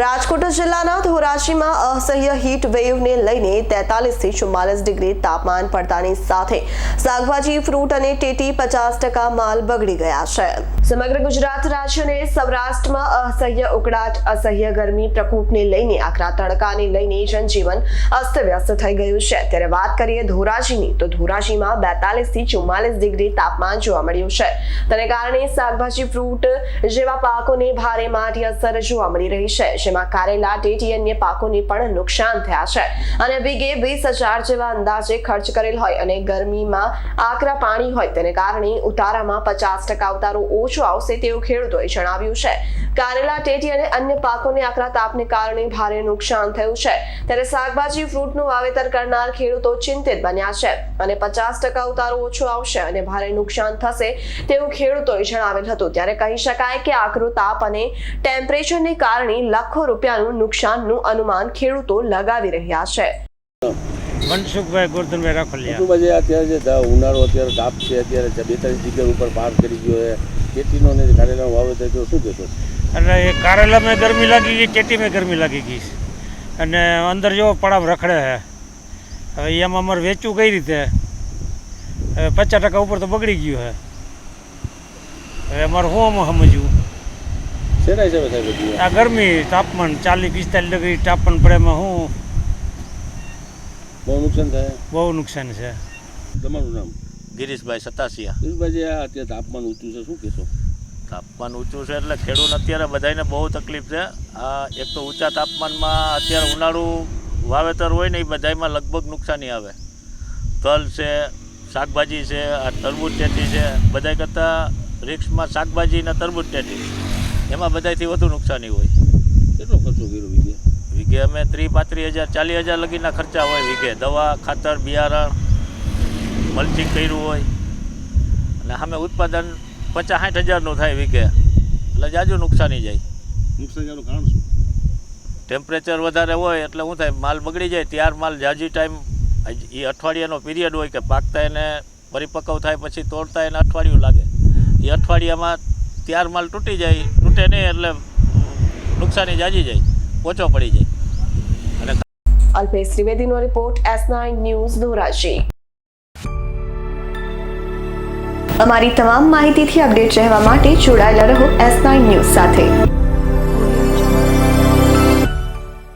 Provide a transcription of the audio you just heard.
રાજકોટ જિલ્લાના ધોરાજીમાં અસહ્ય હીટ વેવને લઈને તેતાલીસથી ચુમ્માલીસ ડિગ્રી તાપમાન પડતાની સાથે શાકભાજી ફ્રૂટ અને ટેટી પચાસ ટકા માલ બગડી ગયા છે. સમગ્ર ગુજરાત રાજ્ય અને સૌરાષ્ટ્રમાં અસહ્ય ઉકળાટ, અસહ્ય ગરમી પ્રકોપને લઈને આકરા તડકાને લઈને જનજીવન અસ્તવ્યસ્ત થઈ ગયું છે. ત્યારે વાત કરીએ ધોરાજીની, તો ધોરાજીમાં બેતાલીસથી ચુમ્માલીસ ડિગ્રી તાપમાન જોવા મળ્યું છે. તેને કારણે શાકભાજી ફ્રૂટ જેવા પાકોને ભારે માઠી અસર જોવા મળી રહી છે. જેમાં કારેલા, ટેટી અન્ય પાકોને પણ નુકસાન થયા છે. અને વીઘે વીસ હજાર જેવા અંદાજે ખર્ચ કરેલ હોય અને ગરમીમાં આકરા પાણી હોય તેને કારણે ઉતારામાં પચાસ ટકા ઉતારો ઓછો આવશે તેવું ખેડૂતોએ જણાવ્યું છે. કારેલા, ટેટી અને અન્ય પાકોને આકરા તાપને કારણે ભારે નુકસાન થયું છે. ત્યારે શાકભાજી, ફ્રૂટનું વાવેતર કરનાર ખેડૂતો ચિંતિત બન્યા છે અને પચાસ ટકા ઉતારો ઓછો આવશે અને ભારે નુકસાન થશે તેવું ખેડૂતોએ જણાવેલ હતું. ત્યારે કહી શકાય કે આકરો તાપ અને ટેમ્પરેચરને કારણે લાખો રૂપિયાનું નુકસાનનું અનુમાન ખેડૂતો લગાવી રહ્યા છે. મનસુખભાઈ ગોરધનભાઈ રાખોલિયા. શું પછી અત્યારે જે ઉનાળો અત્યારે તાપ છે અત્યારે બેતાલીસ ડિગ્રી ઉપર પાર કરી ગયો છે ખેતીનો ને કારેલાનો વાવેતર તો શું કહેશો? એટલે એ કારેલામાં ગરમી લાગી ગઈ ટેટીમાં ગરમી લાગી ગઈ અને અંદર જો પડાવ રખડે છે. હવે એમાં અમારે વેચવું કઈ રીતે? પચાસ ટકા ઉપર તો બગડી ગયું છે. હવે અમારે શું સમજવું? શેના હિસાબે સાહેબ બધું આ ગરમી તાપમાન ચાલીસ પિસ્તાલીસ ડિગ્રી તાપમાન પડે એમાં શું બહુ નુકસાન થાય? બહુ નુકસાન છે. તમારું નામ? ગિરીશભાઈ સતાસિયા. ગિરીશભાઈ આ અત્યારે તાપમાન ઊંચું છે શું કહેશો? તાપમાન ઊંચું છે એટલે ખેડૂત અત્યારે બધાને બહુ તકલીફ છે. આ એક તો ઊંચા તાપમાનમાં અત્યારે ઉનાળુ વાવેતર હોય ને એ બધામાં લગભગ નુકસાની આવે. તલ છે શાકભાજી છે આ તરબૂચ ટેટી છે. બધા કરતાં રિક્સમાં શાકભાજી ને તરબૂચ ટેટી એમાં બધાથી વધુ નુકસાની હોય. કેટલો ખર્ચો કર્યો વીઘે? વીઘે અમે ત્રીસ પાંત્રીસ હજાર ચાલીસ હજાર લગીના ખર્ચા હોય વીઘે. દવા ખાતર બિયારણ મલ્ચિંગ કર્યું હોય. અને સામે ઉત્પાદન પચાસ સાઠ હજારનું થાય વીઘે. એટલે જાજુ નુકસાની જાય. નુકસાન કારણ શું? ટેમ્પરેચર વધારે હોય એટલે શું થાય માલ બગડી જાય. ત્યાર માલ જાજી ટાઈમ એ અઠવાડિયાનો પિરિયડ હોય કે પાકતા એને પરિપક્વ થાય પછી તોડતા એને અઠવાડિયું લાગે. એ અઠવાડિયામાં ત્યાર માલ તૂટી જાય, તૂટે નહીં એટલે નુકસાની જાજી જાય ઓછો પડી જાય. અને Alpesh ત્રિવેદીનો report S nine news Dhoraji. અમારી તમામ માહિતીથી અપડેટ રહેવા માટે જોડાયેલા રહો એસ નાઇન ન્યૂઝ સાથે.